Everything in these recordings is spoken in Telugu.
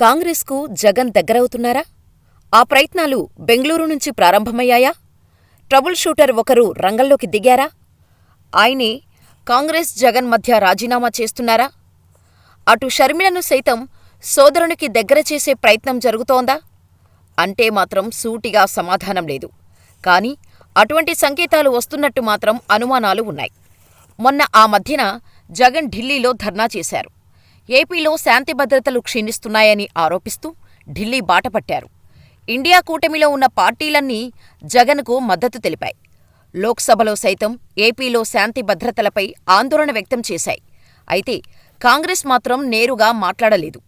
కాంగ్రెస్కు జగన్ దగ్గరవుతున్నారా? ఆ ప్రయత్నాలు బెంగళూరు నుంచి ప్రారంభమయ్యాయా? ట్రబుల్ షూటర్ ఒకరు రంగంలోకి దిగారా? ఆయనే కాంగ్రెస్ జగన్ మధ్య రాజీనామా చేస్తున్నారా? అటు షర్మిలను సైతం సోదరునికి దగ్గర చేసే ప్రయత్నం జరుగుతోందా? అంటే మాత్రం సూటిగా సమాధానం లేదు. కాని అటువంటి సంకేతాలు వస్తున్నట్టు మాత్రం అనుమానాలు ఉన్నాయి. మొన్న ఆ మధ్యన జగన్ ఢిల్లీలో ధర్నా చేశారు. ఏపీలో శాంతి భద్రతలు క్షీణిస్తున్నాయని ఆరోపిస్తూ ఢిల్లీ బాటపట్టారు. ఇండియా కూటమిలో ఉన్న పార్టీలన్నీ జగన్కు మద్దతు తెలిపాయి. లోక్సభలో సైతం ఏపీలో శాంతి భద్రతలపై ఆందోళన వ్యక్తం చేశాయి. అయితే కాంగ్రెస్ మాత్రం నేరుగా మాట్లాడలేదు.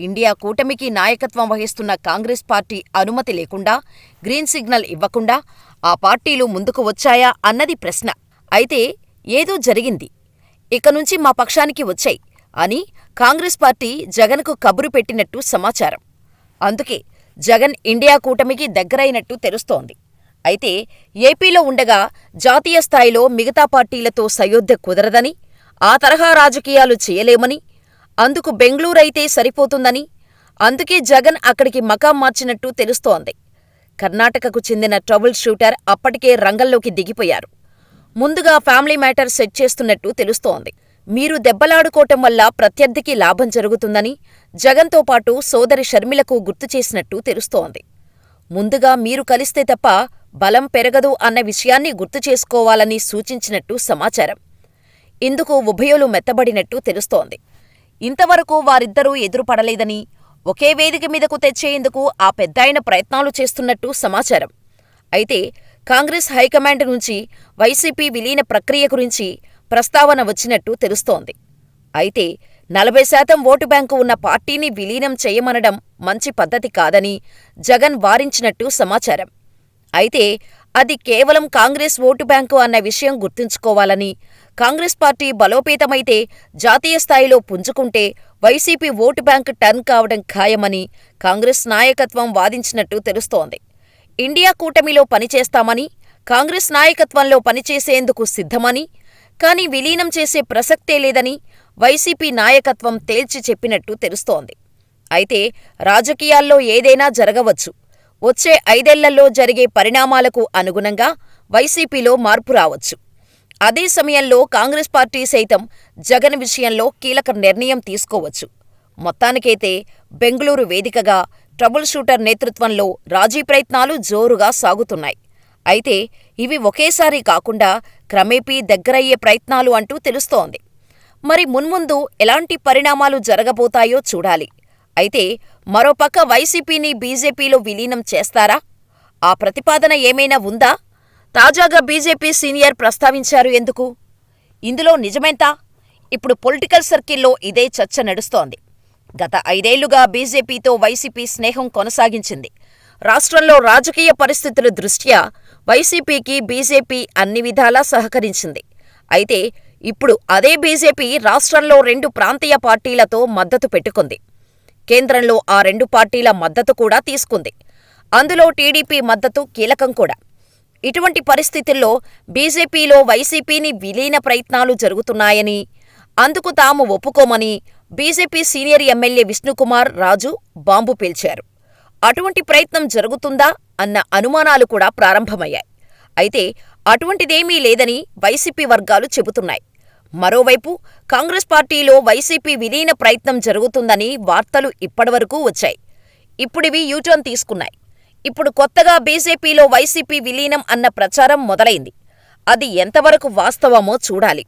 ఇండియా కూటమికి నాయకత్వం వహిస్తున్న కాంగ్రెస్ పార్టీ అనుమతి లేకుండా గ్రీన్ సిగ్నల్ ఇవ్వకుండా ఆ పార్టీలు ముందుకు వచ్చాయా అన్నది ప్రశ్న. అయితే ఏదో జరిగింది. ఇక నుంచి మా పక్షానికి వచ్చాయి అని కాంగ్రెస్ పార్టీ జగన్కు కబురు పెట్టినట్టు సమాచారం. అందుకే జగన్ ఇండియా కూటమికి దగ్గరైనట్టు తెలుస్తోంది. అయితే ఏపీలో ఉండగా జాతీయ స్థాయిలో మిగతా పార్టీలతో సయోధ్య కుదరదని ఆ తరహా రాజకీయాలు చేయలేమని అందుకు బెంగళూరైతే సరిపోతుందని అందుకే జగన్ అక్కడికి మకాం మార్చినట్టు తెలుస్తోంది. కర్ణాటకకు చెందిన ట్రబుల్ షూటర్ అప్పటికే రంగంలోకి దిగిపోయారు. ముందుగా ఫ్యామిలీ మ్యాటర్ సెట్ చేస్తున్నట్టు తెలుస్తోంది. మీరు దెబ్బలాడుకోవటం వల్ల ప్రత్యర్థికి లాభం జరుగుతుందని జగన్తో పాటు సోదరి షర్మిలకు గుర్తు చేసినట్టు తెలుస్తోంది. ముందుగా మీరు కలిస్తే తప్ప బలం పెరగదు అన్న విషయాన్ని గుర్తు చేసుకోవాలని సూచించినట్టు సమాచారం. ఇందుకు ఉభయులు మెత్తబడినట్టు తెలుస్తోంది. ఇంతవరకు వారిద్దరూ ఎదురుపడలేదని ఒకే వేదిక మీదకు తెచ్చేందుకు ఆ పెద్దాయన ప్రయత్నాలు చేస్తున్నట్టు సమాచారం. అయితే కాంగ్రెస్ హైకమాండ్ నుంచి వైసీపీ విలీన ప్రక్రియ గురించి ప్రస్తావన వచ్చినట్టు తెలుస్తోంది. అయితే నలభై శాతం ఓటు బ్యాంకు ఉన్న పార్టీని విలీనం చేయమనడం మంచి పద్ధతి కాదని జగన్ వారించినట్టు సమాచారం. అయితే అది కేవలం కాంగ్రెస్ ఓటు బ్యాంకు అన్న విషయం గుర్తుంచుకోవాలని కాంగ్రెస్ పార్టీ బలోపేతమైతే జాతీయ స్థాయిలో పుంజుకుంటే వైసీపీ ఓటు బ్యాంకు టర్న్ కావడం ఖాయమని కాంగ్రెస్ నాయకత్వం వాదించినట్టు తెలుస్తోంది. ఇండియా కూటమిలో పనిచేస్తామని కాంగ్రెస్ నాయకత్వంలో పనిచేసేందుకు సిద్ధమని కానీ విలీనం చేసే ప్రసక్తే లేదని వైసీపీ నాయకత్వం తేల్చి చెప్పినట్టు తెలుస్తోంది. అయితే రాజకీయాల్లో ఏదైనా జరగవచ్చు. వచ్చే ఐదేళ్ళలో జరిగే పరిణామాలకు అనుగుణంగా వైసీపీలో మార్పు రావచ్చు. అదే సమయంలో కాంగ్రెస్ పార్టీ సైతం జగన్ విషయంలో కీలక నిర్ణయం తీసుకోవచ్చు. మొత్తానికైతే బెంగళూరు వేదికగా ట్రబుల్ షూటర్ నేతృత్వంలో రాజీ ప్రయత్నాలు జోరుగా సాగుతున్నాయి. అయితే ఇవి ఒకేసారి కాకుండా క్రమేపీ దగ్గరయ్యే ప్రయత్నాలు అంటూ తెలుస్తోంది. మరి మున్ముందు ఎలాంటి పరిణామాలు జరగబోతాయో చూడాలి. అయితే మరోపక్క వైసీపీని బీజేపీలో విలీనం చేస్తారా? ఆ ప్రతిపాదన ఏమైనా ఉందా? తాజాగా బీజేపీ సీనియర్ ప్రస్తావించారు ఎందుకు? ఇందులో నిజమెంత? ఇప్పుడు పొలిటికల్ సర్కిల్లో ఇదే చర్చ నడుస్తోంది. గత ఐదేళ్ళుగా బీజేపీతో వైసీపీ స్నేహం కొనసాగించింది. రాష్ట్రంలో రాజకీయ పరిస్థితుల దృష్ట్యా వైసీపీకి బీజేపీ అన్ని విధాలా సహకరించింది. అయితే ఇప్పుడు అదే బీజేపీ రాష్ట్రంలో రెండు ప్రాంతీయ పార్టీలతో మద్దతు పెట్టుకుంది. కేంద్రంలో ఆ రెండు పార్టీల మద్దతు కూడా తీసుకుంది. అందులో టీడీపీ మద్దతు కీలకం కూడా. ఇటువంటి పరిస్థితుల్లో బీజేపీలో వైసీపీని విలీన ప్రయత్నాలు జరుగుతున్నాయని అందుకు తాము ఒప్పుకోమని BJP senior MLA Vishnukumar Raju bomb పేల్చారు. అటువంటి ప్రయత్నం జరుగుతుందా అన్న అనుమానాలు కూడా ప్రారంభమయ్యాయి. అయితే అటువంటిదేమీ లేదని వైసీపీ వర్గాలు చెబుతున్నాయి. మరోవైపు కాంగ్రెస్ పార్టీలో వైసీపీ విలీన ప్రయత్నం జరుగుతుందని వార్తలు ఇప్పటివరకు వచ్చాయి. ఇప్పుడివి యూటర్న్ తీసుకున్నాయి. ఇప్పుడు కొత్తగా బీజేపీలో వైసీపీ విలీనం అన్న ప్రచారం మొదలైంది. అది ఎంతవరకు వాస్తవమో చూడాలి.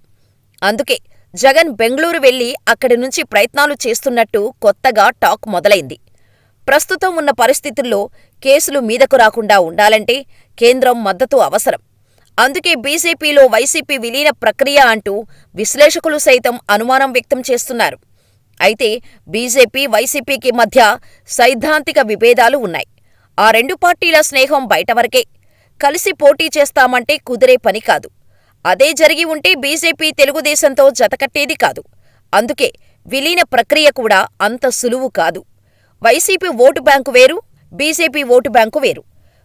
అందుకే జగన్ బెంగళూరు వెళ్ళి అక్కడి నుంచి ప్రయత్నాలు చేస్తున్నట్టు కొత్తగా టాక్ మొదలైంది. ప్రస్తుతం ఉన్న పరిస్థితుల్లో కేసులు మీదకు రాకుండా ఉండాలంటే కేంద్రం మద్దతు అవసరం. అందుకే బీజేపీలో వైసీపీ విలీన ప్రక్రియ అంటూ విశ్లేషకులు సైతం అనుమానం వ్యక్తం చేస్తున్నారు. అయితే బీజేపీ వైసీపీకి మధ్య సైద్ధాంతిక విభేదాలు ఉన్నాయి. ఆ రెండు పార్టీల స్నేహం బయటవరకే కలిసి పోటీ చేస్తామంటే కుదిరే పని కాదు. అదే జరిగి ఉంటే బీజేపీ తెలుగుదేశంతో జతకట్టేది కాదు. అందుకే విలీన ప్రక్రియ కూడా అంత సులువు కాదు. వైసీపీ ఓటు బ్యాంకు వేరు బీజేపీ ఓటు బ్యాంకు వేరు.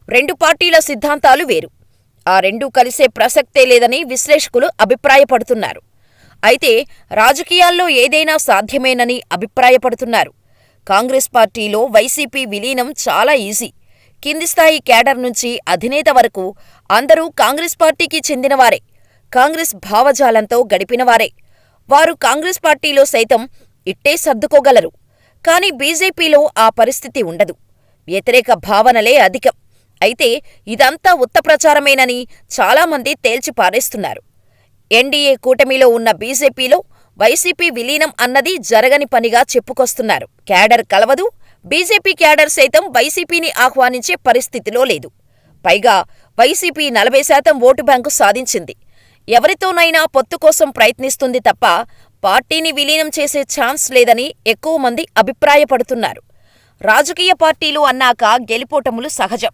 రెండు పార్టీల సిద్ధాంతాలు వేరు. ఆ రెండూ కలిసే ప్రసక్తే లేదని విశ్లేషకులు అభిప్రాయపడుతున్నారు. అయితే రాజకీయాల్లో ఏదైనా సాధ్యమేనని అభిప్రాయపడుతున్నారు. కాంగ్రెస్ పార్టీలో వైసీపీ విలీనం చాలా ఈజీ. కింది స్థాయి కేడర్ నుంచి అధినేత వరకు అందరూ కాంగ్రెస్ పార్టీకి చెందినవారే. కాంగ్రెస్ భావజాలంతో గడిపినవారే. వారు కాంగ్రెస్ పార్టీలో సైతం ఇట్టే సర్దుకోగలరు. కానీ బీజేపీలో ఆ పరిస్థితి ఉండదు. వ్యతిరేక భావనలే అధికం. అయితే ఇదంతా ఉత్త ప్రచారమేనని చాలామంది తేల్చి పారేస్తున్నారు. ఎన్డీఏ కూటమిలో ఉన్న బీజేపీలో వైసీపీ విలీనం అన్నది జరగని పనిగా చెప్పుకొస్తున్నారు. క్యాడర్ కలవదు బీజేపీ క్యాడర్ సైతం వైసీపీని ఆహ్వానించే పరిస్థితిలో లేదు. పైగా వైసీపీ నలభై శాతం ఓటు బ్యాంకు సాధించింది. ఎవరితోనైనా పొత్తు కోసం ప్రయత్నిస్తుంది తప్ప పార్టీని విలీనం చేసే ఛాన్స్ లేదని ఎక్కువ మంది అభిప్రాయపడుతున్నారు. రాజకీయ పార్టీలు అన్నాక గెలిపోటములు సహజం.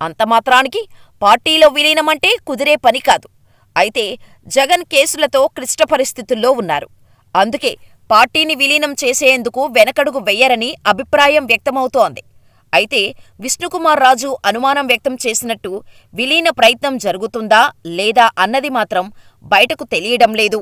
అంతమాత్రానికి పార్టీలో విలీనమంటే కుదిరే పని కాదు. అయితే జగన్ కేసులతో క్లిష్ట పరిస్థితుల్లో ఉన్నారు. అందుకే పార్టీని విలీనం చేసేందుకు వెనకడుగు వెయ్యరని అభిప్రాయం వ్యక్తమవుతోంది. అయితే విష్ణుకుమార్ రాజు అనుమానం వ్యక్తం చేసినట్టు విలీన ప్రయత్నం జరుగుతుందా లేదా అన్నది మాత్రం బయటకు తెలియడం లేదు.